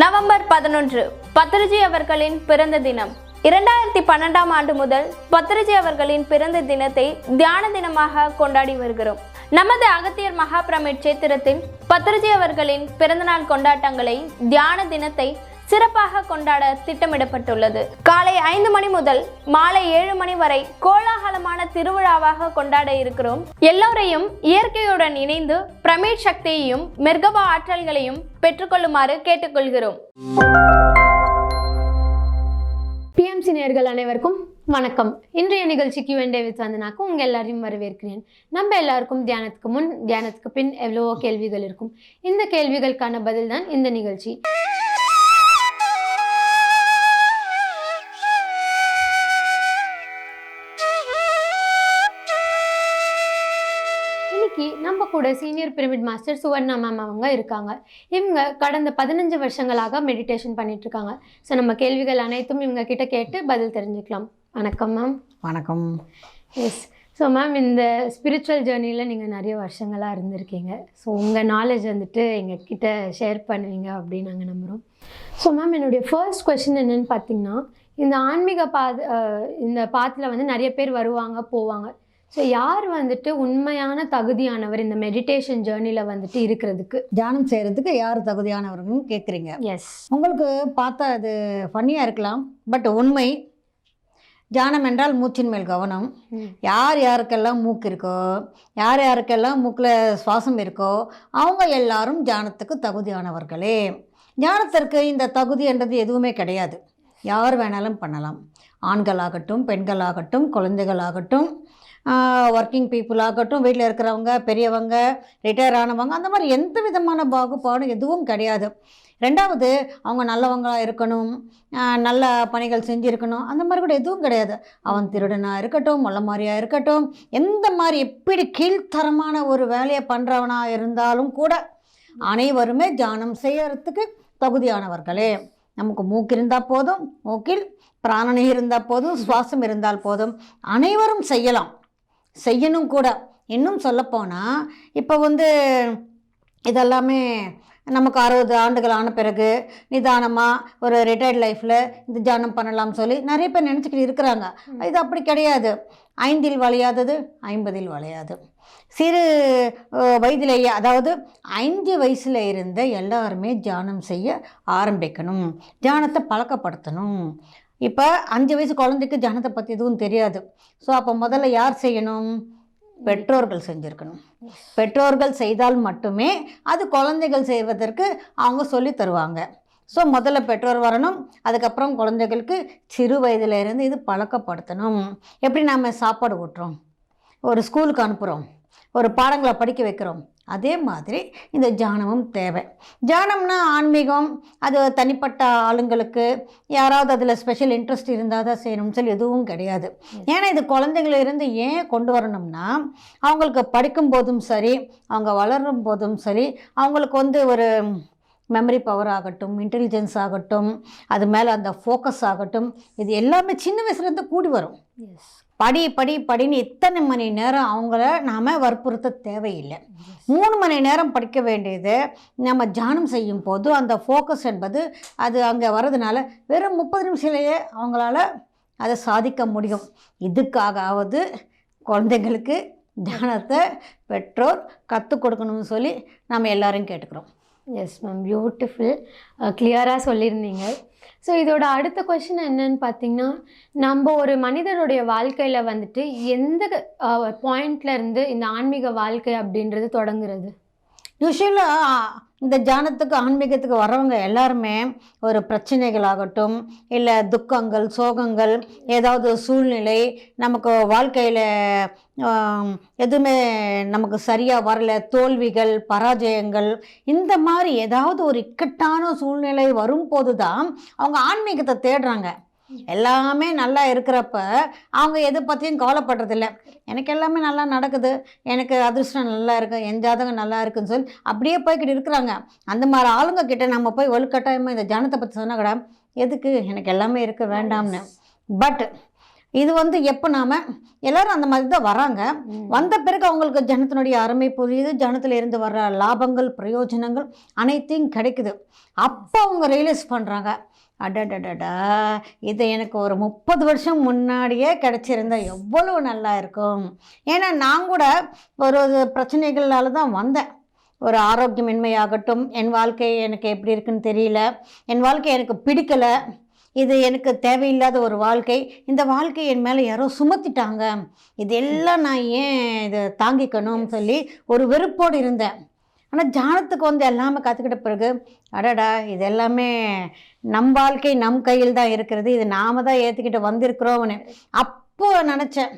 November பதினொன்று பத்ருஜி அவர்களின் பிறந்த தினம். இரண்டாயிரத்தி பன்னெண்டாம் ஆண்டு முதல் பத்ருஜி அவர்களின் பிறந்த தினத்தை தியான தினமாக கொண்டாடி வருகிறோம். நமது அகத்தியர் மகாபிரமிட் சேத்திரத்தில் பத்ருஜி அவர்களின் பிறந்தநாள் கொண்டாட்டங்களை தியான தினத்தை சிறப்பாக கொண்டாட திட்டமிடப்பட்டுள்ளது. காலை ஐந்து மணி முதல் மாலை ஏழு மணி வரை கோலாகலமான திருவிழாவாக கொண்டாட இருக்கிறோம். எல்லோரையும் இயற்கையுடன் இணைந்து பிரமிட் சக்தியையும் மெர்கபா ஆற்றல்களையும் பெற்றுக்கொள்ளுமாறு கேட்டுக்கொள்கிறோம். பிஎம்சி நேர்கள் அனைவருக்கும் வணக்கம். இன்றைய நிகழ்ச்சி கியூஎன்டே வித் வந்தனாக்கு உங்கள் எல்லாரையும் வரவேற்கிறேன். நம்ம எல்லாருக்கும் தியானத்துக்கு முன் தியானத்துக்கு பின் எவ்வளவோ கேள்விகள் இருக்கும். இந்த கேள்விகளுக்கான பதில் தான் இந்த நிகழ்ச்சி. நம்ம கூட senior pyramid master Swarna ma'am அவங்க இருக்காங்க. இவங்க கடந்த பதினஞ்சு வருஷங்களாக மெடிடேஷன் பண்ணிட்டு இருக்காங்க ஸோ நம்ம கேள்விகள் அனைத்தும் இவங்க கிட்ட கேட்டு பதில் தெரிஞ்சுக்கலாம். வணக்கம் மேம் வணக்கம். எஸ் ஸோ மேம் இந்த ஸ்பிரிச்சுவல் ஜேர்னியில் நீங்கள் நிறைய வருஷங்களாக இருந்திருக்கீங்க. ஸோ உங்கள் நாலேஜ் வந்துட்டு எங்கள் கிட்ட ஷேர் பண்ணுவீங்க அப்படின்னு நாங்கள் நம்புகிறோம் ஸோ மேம் என்னுடைய ஃபர்ஸ்ட் கொஷின் என்னன்னு பார்த்தீங்கன்னா இந்த ஆன்மீக பாத இந்த பாத்தில் வந்து நிறைய பேர் வருவாங்க போவாங்க. ஸோ யார் வந்துட்டு உண்மையான தகுதியானவர் இந்த மெடிடேஷன் ஜேர்னியில் வந்துட்டு இருக்கிறதுக்கு? தியானம் செய்கிறதுக்கு யார் தகுதியானவர்கள்னு கேட்குறீங்க எஸ் உங்களுக்கு பார்த்தா அது ஃபன்னியாக இருக்கலாம் பட் உண்மை. தியானம் என்றால் மூச்சின் மேல் கவனம். யார் யாருக்கெல்லாம் மூக்கு இருக்கோ யார் யாருக்கெல்லாம் மூக்கில் சுவாசம் இருக்கோ அவங்க எல்லாரும் தியானத்துக்கு தகுதியானவர்களே. தியானத்திற்கு இந்த தகுதி என்றது எதுவுமே கிடையாது. யார் வேணாலும் பண்ணலாம். ஆண்களாகட்டும் பெண்களாகட்டும் குழந்தைகளாகட்டும் ஒர்க்கிங் பீப்புள் ஆகட்டும் வீட்டில் இருக்கிறவங்க பெரியவங்க ரிட்டையர் ஆனவங்க அந்த மாதிரி எந்த விதமான பாகுபாடும் எதுவும் கிடையாது. ரெண்டாவது அவங்க நல்லவங்களாக இருக்கணும் நல்ல பணிகள் செஞ்சுருக்கணும் அந்த மாதிரி கூட எதுவும் கிடையாது. அவன் திருடனாக இருக்கட்டும் முள்ள மாதிரியாக இருக்கட்டும் எந்த மாதிரி எப்படி கீழ்த்தரமான ஒரு வேலையை பண்ணுறவனாக இருந்தாலும் கூட அனைவருமே தியானம் செய்யறதுக்கு தகுதியானவர்களே. நமக்கு மூக்கு இருந்தால் போதும் மூக்கில் பிராணனை இருந்தால் போதும் சுவாசம் இருந்தால் போதும் அனைவரும் செய்யலாம். செய்யணும் கூட. இன்னும் சொல்லப்போனால் இப்போ வந்து இதெல்லாமே நமக்கு அறுபது ஆண்டுகள் ஆன பிறகு நிதானமாக ஒரு ரிட்டையர்ட் லைஃப்பில் இந்த தியானம் பண்ணலாம் சொல்லி நிறைய பேர் நினச்சிக்கிட்டு இருக்கிறாங்க. இது அப்படி கிடையாது. ஐந்தில் வளையாதது ஐம்பதில் வளையாது. சிறு வயதிலேயே அதாவது ஐந்து வயசில் இருந்த எல்லாருமே தியானம் செய்ய ஆரம்பிக்கணும். தியானத்தை பழக்கப்படுத்தணும். இப்போ அஞ்சு வயசு குழந்தைக்கு ஜனத்தை பற்றி எதுவும் தெரியாது. ஸோ அப்போ முதல்ல யார் செய்யணும்? பெற்றோர்கள் செஞ்சுருக்கணும். பெற்றோர்கள் செய்தால் மட்டுமே அது குழந்தைகள் செய்வதற்கு அவங்க சொல்லி தருவாங்க. ஸோ முதல்ல பெற்றோர் வரணும். அதுக்கப்புறம் குழந்தைகளுக்கு சிறு வயதில் இருந்து இது பழக்கப்படுத்தணும். எப்படி நாம் சாப்பாடு ஊட்டுறோம்? ஒரு ஸ்கூலுக்கு அனுப்புகிறோம் ஒரு பாடங்களை படிக்க வைக்கிறோம். அதே மாதிரி இந்த தியானமும் தேவை. தியானம்னா ஆன்மீகம் அது தனிப்பட்ட ஆளுங்களுக்கு யாராவது அதில் ஸ்பெஷல் இன்ட்ரெஸ்ட் இருந்தால் தான் செய்யணும்னு சொல்லி எதுவும் கிடையாது. ஏன்னா இது குழந்தைங்கள இருந்து ஏன் கொண்டு வரணும்னா அவங்களுக்கு படிக்கும் போதும் சரி அவங்க வளரும் போதும் சரி அவங்களுக்கு வந்து ஒரு மெமரி பவர் ஆகட்டும் இன்டெலிஜென்ஸ் ஆகட்டும் அது மேலே அந்த ஃபோக்கஸ் ஆகட்டும் இது எல்லாமே சின்ன வயசுலேருந்து கூடி வரும். எஸ் படி படி படின்னு இத்தனை மணி நேரம் அவங்கள நாம் வற்புறுத்த தேவையில்லை. மூணு மணி நேரம் படிக்க வேண்டியது நம்ம தியானம் செய்யும் போது அந்த ஃபோக்கஸ் என்பது அது அங்கே வர்றதுனால வெறும் முப்பது நிமிஷத்துலேயே அவங்களால அதை சாதிக்க முடியும். இதுக்காகவது குழந்தைங்களுக்கு தியானத்தை பெற்றோர் கற்றுக் கொடுக்கணும்னு சொல்லி நம்ம எல்லாரையும் கேட்டுக்கிறோம். எஸ் மேம் பியூட்டிஃபுல் கிளியராக சொல்லியிருந்தீங்க. ஸோ இதோட அடுத்த கொஷின் என்னன்னு பார்த்தீங்கன்னா நம்ம ஒரு மனிதனுடைய வாழ்க்கையில் வந்துட்டு எந்த uh, பாயிண்ட்ல இருந்து இந்த ஆன்மீக வாழ்க்கை அப்படின்றது தொடங்குறது? யூஸ்வலாக இந்த ஜானத்துக்கு ஆன்மீகத்துக்கு வரவங்க எல்லாருமே ஒரு பிரச்சனைகளாகட்டும் இல்லை துக்கங்கள் சோகங்கள் ஏதாவது சூழ்நிலை நமக்கு வாழ்க்கையில் எதுவுமே நமக்கு சரியாக வரல தோல்விகள் பராஜயங்கள் இந்த மாதிரி ஏதாவது ஒரு இக்கட்டான சூழ்நிலை வரும்போது தான் அவங்க ஆன்மீகத்தை தேடுறாங்க. எல்லாமே நல்லா இருக்கிறப்ப அவங்க எதை பற்றியும் கவலைப்படுறதில்ல. எனக்கு எல்லாமே நல்லா நடக்குது. எனக்கு அதிர்ஷ்டம் நல்லா இருக்கு. என் ஜாதகம் நல்லா இருக்குன்னு சொல்லி அப்படியே போய்கிட்டு இருக்கிறாங்க. அந்த மாதிரி ஆளுங்க கிட்ட நம்ம போய் வலுக்கட்டாயமாக இந்த ஜனத்தை பற்றி சொன்னா கூட எதுக்கு? எனக்கு எல்லாமே இருக்க. வேண்டாம்னு. பட் இது வந்து எப்போ நாம? எல்லாரும் அந்த மாதிரி தான் வராங்க வந்த பிறகு அவங்களுக்கு ஜனத்தினுடைய அருமை புரியுது. ஜனத்தில் இருந்து வர்ற லாபங்கள் பிரயோஜனங்கள் அனைத்தையும் கிடைக்குது. அப்போ அவங்க ரியலைஸ் பண்ணுறாங்க அடடடடா இது எனக்கு ஒரு முப்பது வருஷம் முன்னாடியே கிடச்சிருந்தா எவ்வளோ நல்லா இருக்கும். ஏன்னா நான் கூட ஒரு பிரச்சனைகளால தான் வந்தேன். ஒரு ஆரோக்கியமின்மையாகட்டும் என் வாழ்க்கை எனக்கு எப்படி இருக்குன்னு தெரியல. என் வாழ்க்கை எனக்கு பிடிக்கலை. இது எனக்கு தேவையில்லாத ஒரு வாழ்க்கை. இந்த வாழ்க்கை என் மேலே யாரோ சுமத்திட்டாங்க. இது எல்லாம் நான் ஏன் இதை தாங்கிக்கணும்னு சொல்லி ஒரு வெறுப்போடு இருந்தேன். ஆனால் ஜானத்துக்கு வந்து எல்லாமே கற்றுக்கிட்ட பிறகு அடடா இது எல்லாமே நம் வாழ்க்கை நம் கையில் தான் இருக்கிறது. இது நாம தான் ஏற்றுக்கிட்டு வந்திருக்கிறோம்னு. அப்போ நினச்சேன்.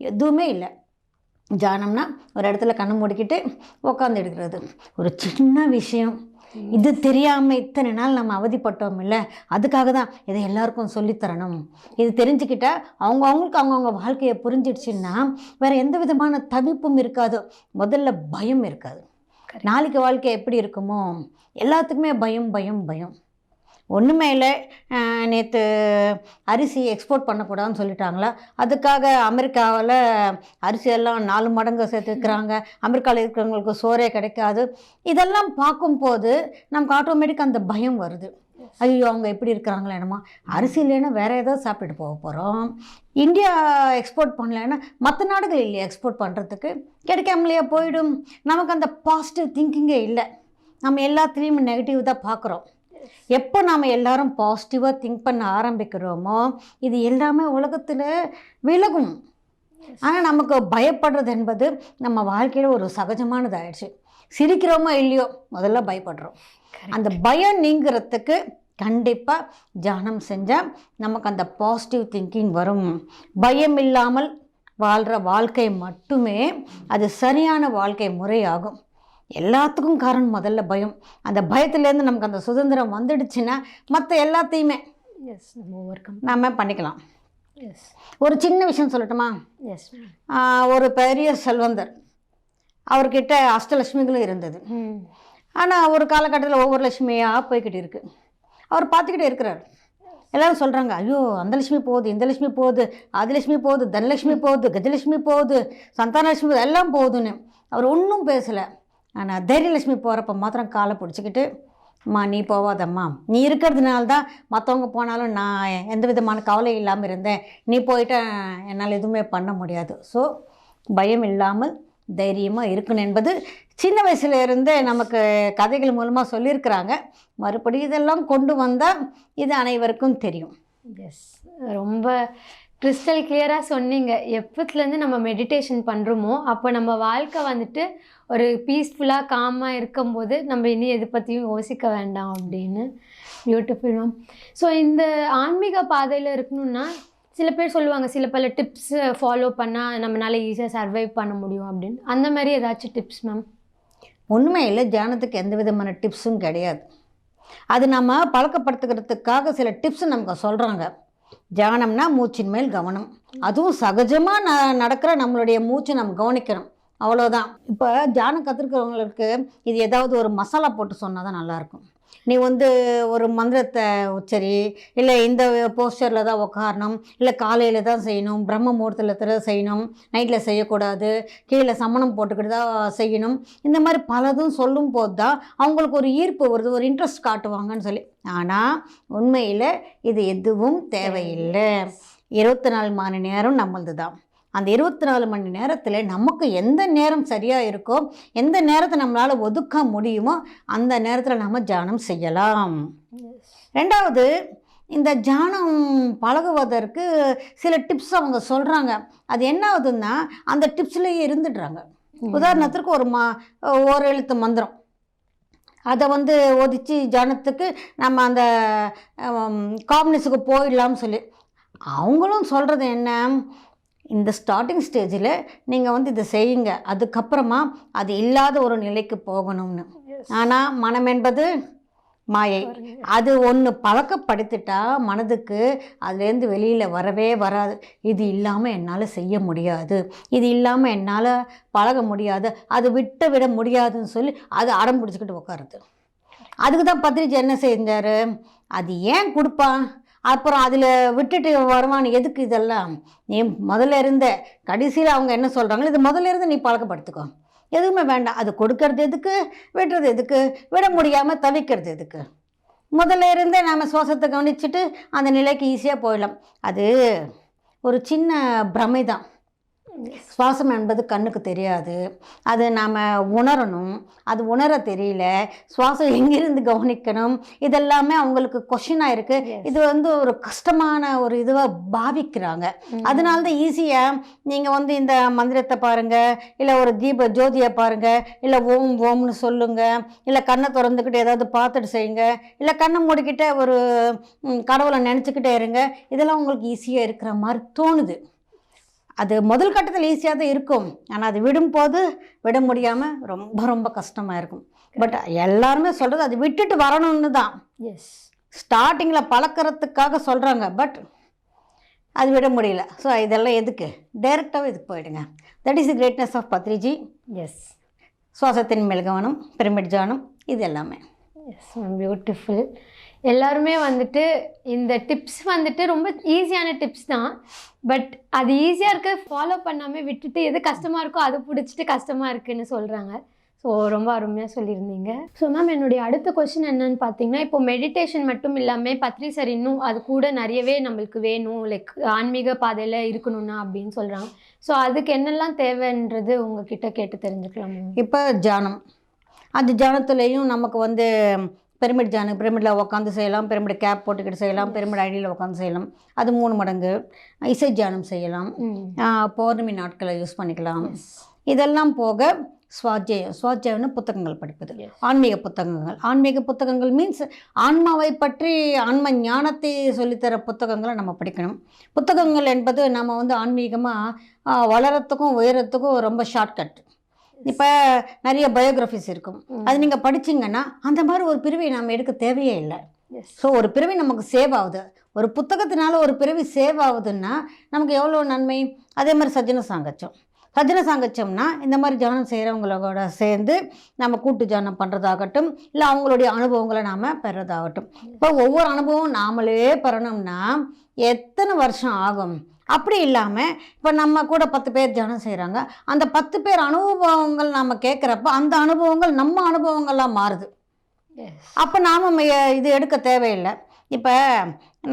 எதுவுமே இல்லை. ஜானம்னா ஒரு இடத்துல கண்ணை மூடிக்கிட்டு உட்காந்து எடுக்கிறது ஒரு சின்ன விஷயம். இது தெரியாமல் இத்தனை நாள் நம்ம அவதிப்பட்டோம் இல்லை அதுக்காக தான் இதை எல்லாருக்கும் சொல்லித்தரணும் இது தெரிஞ்சுக்கிட்டா அவங்க அவங்களுக்கு அவங்கவுங்க வாழ்க்கையை புரிஞ்சிடுச்சுன்னா வேற எந்த விதமான தவிப்பும் இருக்காது. முதல்ல பயம் இருக்காது. நாளைக்கு வாழ்க்கை எப்படி இருக்குமோ எல்லாத்துக்குமே பயம் பயம் பயம். ஒன்றுமே இல்லை. நேற்று அரிசி எக்ஸ்போர்ட் பண்ணக்கூடாதுன்னு சொல்லிட்டாங்களா? அதுக்காக அமெரிக்காவில் அரிசியெல்லாம் நாலு மடங்கு சேர்த்துக்கிறாங்க அமெரிக்காவில் இருக்கிறவங்களுக்கு சோறே கிடைக்காது. இதெல்லாம் பார்க்கும்போது நமக்கு ஆட்டோமேட்டிக்காக அந்த பயம் வருது. ஐயோ அவங்க எப்படி இருக்கிறாங்களே என்னமா. அரிசி இல்லைன்னா வேறு ஏதாவது சாப்பிட்டுட்டு போக போகிறோம் இந்தியா எக்ஸ்போர்ட் பண்ணலைன்னா மற்ற நாடுகள் இல்லையா எக்ஸ்போர்ட் பண்ணுறதுக்கு கிடைக்காமலையே போயிடும். நமக்கு அந்த பாசிட்டிவ் திங்கிங்கே இல்லை. நம்ம எல்லாத்துலேயும் நெகட்டிவ் தான் பார்க்குறோம். எப்போ நாம் எல்லாரும் பாசிட்டிவாக திங்க் பண்ண ஆரம்பிக்கிறோமோ இது எல்லாமே உலகத்தில் விலகும். ஆனால் நமக்கு பயப்படுறது என்பது நம்ம வாழ்க்கையில் ஒரு சகஜமானதாயிடுச்சு. சிரிக்கிறோமோ இல்லையோ முதல்ல பயப்படுறோம். அந்த பயம் நீங்கிறதுக்கு கண்டிப்பாக தியானம் செஞ்சால் நமக்கு அந்த பாசிட்டிவ் திங்கிங் வரும். பயம் இல்லாமல் வாழ்கிற வாழ்க்கை மட்டுமே அது சரியான வாழ்க்கை முறையாகும். எல்லாத்துக்கும் காரணம் முதல்ல பயம். அந்த பயத்துலேருந்து நமக்கு அந்த சுதந்திரம் வந்துடுச்சுன்னா மற்ற எல்லாத்தையுமே எஸ் நம்ம ஓவர் கம் நாம பண்ணிக்கலாம். எஸ் ஒரு சின்ன விஷயம் சொல்லட்டுமா? எஸ் ஒரு பெரிய செல்வந்தர். அவர்கிட்ட அஷ்டலட்சுமிகளும் இருந்தது. ஆனால் ஒரு காலகட்டத்தில் ஒவ்வொரு லட்சுமியாக போய்கிட்டு இருக்கு. அவர் பார்த்துக்கிட்டே இருக்கிறார். எல்லாரும் சொல்கிறாங்க ஐயோ அந்த லட்சுமி போகுது இந்த லட்சுமி போகுது ஆதிலட்சுமி போகுது தனலட்சுமி போகுது கஜலட்சுமி போகுது சந்தானலட்சுமி எல்லாம் போகுதுன்னு. அவர் ஒன்றும் பேசலை. ஆனால் தைரியலட்சுமி போகிறப்ப மாத்திரம் காலை பிடிச்சிக்கிட்டு அம்மா நீ போவாதம்மா. நீ இருக்கிறதுனால தான் மற்றவங்க போனாலும் நான் எந்த விதமான கவலை இல்லாமல் இருந்தேன். நீ போயிட்டா என்னால் எதுவுமே பண்ண முடியாது. ஸோ பயம் இல்லாமல் தைரியமாக இருக்கணும் என்பது சின்ன வயசுல இருந்தே நமக்கு கதைகள் மூலமாக சொல்லியிருக்கிறாங்க. மறுபடியும் இதெல்லாம் கொண்டு வந்தால் இது அனைவருக்கும் தெரியும். எஸ் ரொம்ப கிறிஸ்டல் கிளியராக சொன்னீங்க. எப்பத்துலேருந்து நம்ம மெடிடேஷன் பண்ணுறோமோ அப்போ நம்ம வாழ்க்கை வந்துட்டு ஒரு பீஸ்ஃபுல்லாக காமாக இருக்கும்போது நம்ம இனி எது பற்றியும் யோசிக்க வேண்டாம் அப்படின்னு. பியூட்டிஃபுல் மேம் ஸோ இந்த ஆன்மீக பாதையில் இருக்கணும்னா சில பேர் சொல்லுவாங்க சில பல டிப்ஸ் ஃபாலோ பண்ணால் நம்மளால ஈஸியாக சர்வைவ் பண்ண முடியும் அப்படின்னு. அந்த மாதிரி ஏதாச்சும் டிப்ஸ் மேம் ஒன்றுமே இல்லை தியானத்துக்கு எந்த விதமான டிப்ஸும் கிடையாது. அது நம்ம பழக்கப்படுத்துக்கிறதுக்காக சில டிப்ஸ் நமக்கு சொல்கிறாங்க தியானம்னா மூச்சின் மேல் கவனம். அதுவும் சகஜமாக ந நடக்கிற நம்மளுடைய மூச்சை நம்ம கவனிக்கணும். அவ்வளோதான் இப்போ தியானம் கற்றுக்கிறவங்களுக்கு இது ஏதாவது ஒரு மசாலா போட்டு சொன்னால் தான் நல்லாயிருக்கும் நீ வந்து ஒரு மந்திரத்தை உச்சரி இல்லை இந்த போஸ்டரில் தான் உட்காரணும் இல்லை காலையில் தான் செய்யணும் பிரம்ம முகூர்த்தத்தில் தான் செய்யணும் நைட்டில் செய்யக்கூடாது கீழே சமணம் போட்டுக்கிட்டு தான் செய்யணும். இந்த மாதிரி பலதும் சொல்லும் போது தான் அவங்களுக்கு ஒரு ஈர்ப்பு வருது ஒரு இன்ட்ரெஸ்ட் காட்டுவாங்கன்னு சொல்லி. ஆனால் உண்மையில் இது எதுவும் தேவையில்லை. இருபத்தி நாலு மணி நேரம் நம்மளது தான் அந்த இருபத்தி நாலு மணி நேரத்தில் நமக்கு எந்த நேரம் சரியாக இருக்கோ எந்த நேரத்தை நம்மளால் ஒதுக்க முடியுமோ அந்த நேரத்தில் நம்ம தியானம் செய்யலாம். ரெண்டாவது இந்த தியானம் பழகுவதற்கு சில டிப்ஸ் அவங்க சொல்கிறாங்க அது என்ன ஆகுதுன்னா அந்த டிப்ஸ்லேயே இருந்துடுறாங்க. உதாரணத்திற்கு ஒரு மா ஒரு எழுத்து மந்திரம். அதை வந்து ஒதிச்சு ஜனத்துக்கு நம்ம அந்த காம்னஸுக்கு போயிடலாம்னு சொல்லி. அவங்களும் சொல்கிறது என்ன? இந்த ஸ்டார்டிங் ஸ்டேஜில் நீங்கள் வந்து இதை செய்யுங்க. அதுக்கப்புறமா அது இல்லாத ஒரு நிலைக்கு போகணும்னு. ஆனால் மனம் என்பது மாயை. அது ஒன்று பழக்கப்படுத்திட்டா மனதுக்கு அதுலேருந்து வெளியில் வரவே வராது. இது இல்லாமல் என்னால் செய்ய முடியாது. இது இல்லாமல் என்னால் பழக முடியாது. அது விட்டு விட முடியாதுன்னு சொல்லி அது அடம் பிடிச்சிக்கிட்டு உட்காருது அதுக்கு தான் பத்திரிஜி என்ன செஞ்சார்? அது ஏன் கொடுப்பான் அப்புறம் அதில் விட்டுட்டு வருவான் எதுக்கு இதெல்லாம்? நீ முதல்ல இருந்த கடைசியில் அவங்க என்ன சொல்கிறாங்களோ இது முதல்ல இருந்து நீ பழக்கப்படுத்துக்கோ. எதுவுமே வேண்டாம். அது கொடுக்கறது எதுக்கு? விடுறது எதுக்கு? விட முடியாமல் தவிக்கிறது எதுக்கு? முதல்ல இருந்தே நாம் சுவாசத்தை கவனிச்சுட்டு அந்த நிலைக்கு ஈஸியாக போயிடலாம். அது ஒரு சின்ன பிரமை தான் சுவாசம் என்பது கண்ணுக்கு தெரியாது. அது நாம் உணரணும். அது உணர தெரியல. சுவாசம் எங்கிருந்து கவனிக்கணும்? இதெல்லாமே அவங்களுக்கு கொஷினாக இருக்குது. இது வந்து ஒரு கஷ்டமான ஒரு இதுவாக பாவிக்கிறாங்க. அதனால தான் ஈஸியாக நீங்கள் வந்து இந்த மந்திரத்தை பாருங்கள் இல்லை ஒரு தீப ஜோதியை பாருங்கள் இல்லை ஓம் ஓம்னு சொல்லுங்கள் இல்லை கண்ணை திறந்துக்கிட்டு ஏதாவது பார்த்துட்டு செய்யுங்க. இல்லை கண்ணை மூடிக்கிட்டே ஒரு கடவுளை நினச்சிக்கிட்டே இருங்க. இதெல்லாம் உங்களுக்கு ஈஸியாக இருக்கிற மாதிரி தோணுது. அது முதல் கட்டத்தில் ஈஸியாக தான் இருக்கும். ஆனால் அது விடும்போது விட முடியாமல் ரொம்ப ரொம்ப கஷ்டமாக இருக்கும். பட் எல்லாருமே சொல்கிறது அது விட்டுட்டு வரணும்னு தான். எஸ் ஸ்டார்டிங்கில் பழக்கிறதுக்காக சொல்கிறாங்க பட் அது விட முடியல. ஸோ இதெல்லாம் எதுக்கு? டைரெக்டாகவே இதுக்கு போயிடுங்க. That is the greatness of Patriji S சுவாசத்தின் மேல் கவனம் பிரமிட் ஜானம் இது எல்லாமே. எஸ் பியூட்டிஃபுல் எல்லாருமே வந்துட்டு இந்த டிப்ஸ் வந்துட்டு ரொம்ப ஈஸியான டிப்ஸ் தான். பட் அது ஈஸியாக இருக்க ஃபாலோ பண்ணாமல் விட்டுட்டு எது கஷ்டமாக இருக்கோ அது பிடிச்சிட்டு கஷ்டமாக இருக்குன்னு சொல்கிறாங்க ஸோ ரொம்ப அருமையாக சொல்லியிருந்தீங்க. ஸோ மேம் என்னுடைய அடுத்த கொஷின் என்னன்னு பார்த்தீங்கன்னா இப்போ மெடிடேஷன் மட்டும் இல்லாமல் பத்ரி சார் இன்னும் அது கூட நிறையவே நம்மளுக்கு வேணும். லைக் ஆன்மீக பாதையில் இருக்கணும்னா அப்படின்னு சொல்கிறாங்க ஸோ அதுக்கு என்னெல்லாம் தேவைன்றது உங்ககிட்ட கேட்டு தெரிஞ்சுக்கலாம் இப்போ ஜானம் அந்த ஜானத்துலேயும் நமக்கு வந்து பிரமிட் ஜானம் பிரமிடில் உட்காந்து செய்யலாம். பிரமிட் கேப் போட்டுக்கிட்டு செய்யலாம். பிரமிட் ஐடியில் உட்காந்து செய்யலாம். அது மூணு மடங்கு. இசை ஜானம் செய்யலாம். பௌர்ணமி நாட்களை யூஸ் பண்ணிக்கலாம். இதெல்லாம் போக சுவாத்தியம் சுவாத்தியம்னு புத்தகங்கள் படிப்பது. ஆன்மீக புத்தகங்கள். ஆன்மீக புத்தகங்கள் மீன்ஸ் ஆன்மாவை பற்றி ஆன்ம ஞானத்தை சொல்லித்தர புத்தகங்களை நம்ம படிக்கணும். புத்தகங்கள் என்பது நம்ம வந்து ஆன்மீகமாக வளரத்துக்கும் உயரத்துக்கும் ரொம்ப ஷார்ட்கட் இப்போ நிறைய பயோகிராஃபிஸ் இருக்கும். அது நீங்கள் படிச்சீங்கன்னா அந்த மாதிரி ஒரு பிரிவை நாம் எடுக்க தேவையே இல்லை. ஸோ ஒரு பிறவி நமக்கு சேவ் ஆகுது. ஒரு புத்தகத்தினால ஒரு பிறவி சேவ் ஆகுதுன்னா நமக்கு எவ்வளோ நன்மை? அதே மாதிரி சஜ்ஜன சாங்கச்சம். சஜ்ஜன சாங்கச்சம்னா இந்த மாதிரி ஜானம் செய்கிறவங்களோட சேர்ந்து நம்ம கூட்டு ஜானம் பண்ணுறதாகட்டும் இல்லை அவங்களுடைய அனுபவங்களை நாம் பெறதாகட்டும். இப்போ ஒவ்வொரு அனுபவம் நாமளே பெறணும்னா எத்தனை வருஷம் ஆகும்? அப்படி இல்லாமல் இப்போ நம்ம கூட பத்து பேர் ஜானம் செய்கிறாங்க அந்த பத்து பேர் அனுபவங்கள் நாம் கேட்குறப்ப அந்த அனுபவங்கள் நம்ம அனுபவங்களாக மாறுது. அப்போ நாம் இது எடுக்க தேவையில்லை. இப்போ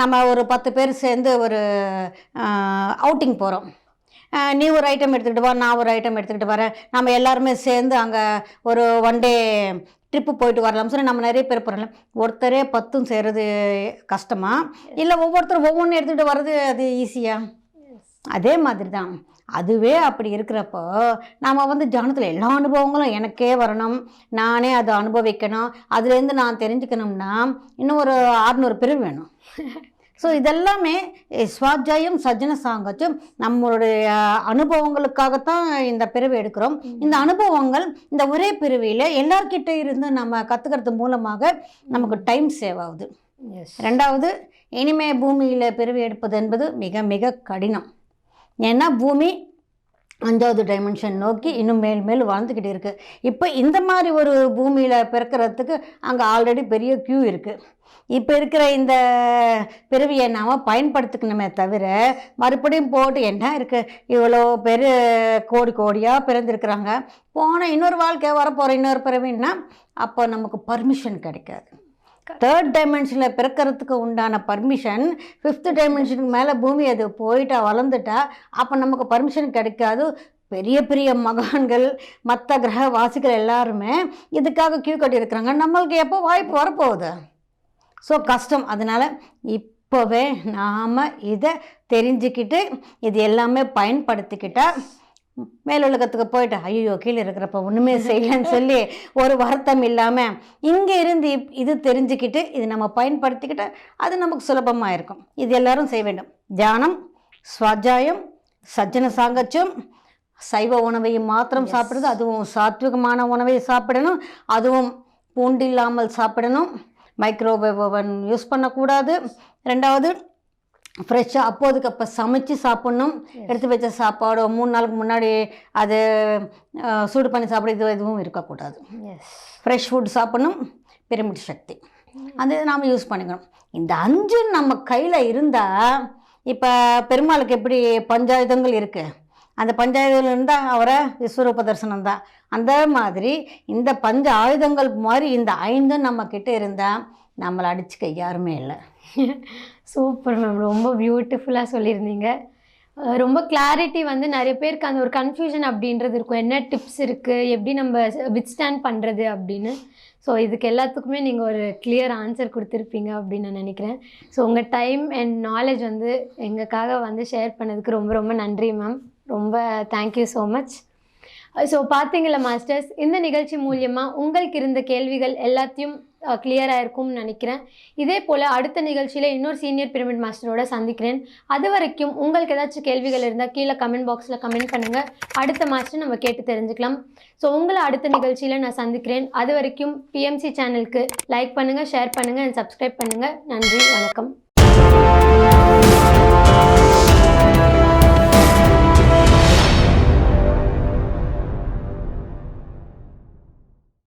நம்ம ஒரு பத்து பேர் சேர்ந்து ஒரு அவுட்டிங் போகிறோம் நீ ஒரு ஐட்டம் எடுத்துக்கிட்டு வா நான் ஒரு ஐட்டம் எடுத்துக்கிட்டு வரேன். நம்ம எல்லாருமே சேர்ந்து அங்கே ஒரு ஒன் டே ட்ரிப்பு போயிட்டு வரலாம் சொல்லி நம்ம நிறைய பேர் போகிறோம்ல ஒருத்தரே பத்தும் செய்கிறது கஷ்டமா? இல்லை ஒவ்வொருத்தரும் ஒவ்வொன்றும் எடுத்துக்கிட்டு வர்றது அது ஈஸியாக அதே மாதிரி தான் அதுவே அப்படி இருக்கிறப்போ நாம் வந்து ஜானத்தில் எல்லா அனுபவங்களும் எனக்கே வரணும். நானே அதை அனுபவிக்கணும். அதுலேருந்து நான் தெரிஞ்சுக்கணும்னா இன்னும் ஒரு ஆறுநூறு பேர் வேணும். ஸோ இதெல்லாமே சுவாத்தியாயம் சஜ்ஜன சாங்கச்சும் நம்மளுடைய அனுபவங்களுக்காகத்தான் இந்த பிறவி எடுக்கிறோம். இந்த அனுபவங்கள் இந்த ஒரே பிறவியில் எல்லார்கிட்ட இருந்து நம்ம கற்றுக்கிறது மூலமாக நமக்கு டைம் சேவ் ஆகுது. ரெண்டாவது இனிமே பூமியில் பிறவி எடுப்பது என்பது மிக மிக கடினம். ஏன்னா பூமி அஞ்சாவது டைமென்ஷன் நோக்கி இன்னும் மேல் மேல் வாழ்ந்துக்கிட்டு இருக்குது இப்போ இந்த மாதிரி ஒரு பூமியில் பிறக்கிறதுக்கு அங்கே ஆல்ரெடி பெரிய க்யூ இருக்குது இப்போ இருக்கிற இந்த பிறவியை நாம் பயன்படுத்திக்கணுமே தவிர மறுபடியும் போட்டு என்ன இருக்குது இவ்வளோ பேர் கோடி கோடியாக பிறந்திருக்கிறாங்க. போன இன்னொரு வாழ்க்கை வரப்போகிற இன்னொரு பிறவின்னா அப்போ நமக்கு பர்மிஷன் கிடைக்காது. தேர்ட் டைமென்ஷனில் பிறக்கிறதுக்கு உண்டான பர்மிஷன் ஃபிஃப்த் டைமென்ஷனுக்கு மேலே பூமி அது போயிட்டா வளர்ந்துட்டா அப்போ நமக்கு பர்மிஷன் கிடைக்காது. பெரிய பெரிய மகான்கள் மற்ற கிரக வாசிகள் எல்லாருமே இதுக்காக கியூ கட்டியிருக்கிறாங்க. நம்மளுக்கு எப்போ வாய்ப்பு வரப்போகுது? ஸோ கஷ்டம். அதனால் இப்போவே நாம் இதை தெரிஞ்சுக்கிட்டு இது எல்லாமே பயன்படுத்திக்கிட்டால் மேலுலகத்துக்கு போயிட்டு ஐயோ கீழே இருக்கிறப்ப ஒன்றுமே செய்யலைன்னு சொல்லி ஒரு வருத்தம் இல்லாமல் இங்கே இருந்து இது தெரிஞ்சுக்கிட்டு இது நம்ம பயன்படுத்திக்கிட்டு அது நமக்கு சுலபமாக இருக்கும். இது எல்லாரும் செய்ய வேண்டும். தியானம் ஸ்வாத்தியாயம் சஜ்ஜன சாங்கச்சம் சைவ உணவையும் மாத்திரம் சாப்பிடுறது அதுவும் சாத்விகமான உணவை சாப்பிடணும் அதுவும் பூண்டு இல்லாமல் சாப்பிடணும் மைக்ரோவேவ் ஓவன் யூஸ் பண்ணக்கூடாது. ரெண்டாவது ஃப்ரெஷ்ஷாக அப்போதுக்கு அப்போ சமைச்சு சாப்பிட்ணும். எடுத்து வச்ச சாப்பாடு மூணு நாளுக்கு முன்னாடி அது சூடு பண்ணி சாப்பிட இது எதுவும் இருக்கக்கூடாது. ஃப்ரெஷ் ஃபுட் சாப்பிடணும். பிரமிட் சக்தி. அந்த இதை நாம் யூஸ் பண்ணிக்கணும். இந்த அஞ்சு நம்ம கையில் இருந்தால் இப்போ பெருமாளுக்கு எப்படி பஞ்சாயுதங்கள் இருக்குது அந்த பஞ்சாயுதங்கள் இருந்தால் அவரை விஸ்வரூப தரிசனம் தான். அந்த மாதிரி இந்த பஞ்ச ஆயுதங்கள் மாதிரி இந்த ஐந்தும் நம்ம கிட்ட இருந்தால் நம்மளை அடிச்சுக்க யாருமே இல்லை. Super ma'am. ரொம்ப பியூட்டிஃபுல்லாக சொல்லியிருந்தீங்க. ரொம்ப கிளாரிட்டி வந்து நிறைய பேருக்கு அந்த ஒரு கன்ஃபியூஷன் அப்படின்றது இருக்கும். என்ன டிப்ஸ் இருக்குது எப்படி நம்ம வித்ஸ்டாண்ட் பண்ணுறது அப்படின்னு. ஸோ இதுக்கு எல்லாத்துக்குமே நீங்கள் ஒரு கிளியர் ஆன்சர் கொடுத்துருப்பீங்க அப்படின்னு நான் நினைக்கிறேன். ஸோ உங்கள் டைம் அண்ட் நாலேஜ் வந்து எங்களுக்காக வந்து ஷேர் பண்ணதுக்கு ரொம்ப ரொம்ப நன்றி மேம். ரொம்ப thank you so much so பார்த்தீங்களா மாஸ்டர்ஸ் இந்த நிகழ்ச்சி மூலியமாக உங்களுக்கு இருந்த கேள்விகள் எல்லாத்தையும் கிளியராக இருக்கும்னு நினைக்கிறேன். இதே போல் அடுத்த நிகழ்ச்சியில் இன்னொரு சீனியர் பிரமிட் மாஸ்டரோட சந்திக்கிறேன். அது வரைக்கும் உங்களுக்கு ஏதாச்சும் கேள்விகள் இருந்தால் கீழே கமெண்ட் பாக்ஸில் கமெண்ட் பண்ணுங்கள் அடுத்த மாஸ்டர் நம்ம கேட்டு தெரிஞ்சுக்கலாம். ஸோ உங்களை அடுத்த நிகழ்ச்சியில் நான் சந்திக்கிறேன். அது வரைக்கும் பிஎம்சி சேனலுக்கு லைக் பண்ணுங்கள் ஷேர் பண்ணுங்கள் அண்ட் சப்ஸ்கிரைப் பண்ணுங்கள் நன்றி வணக்கம்.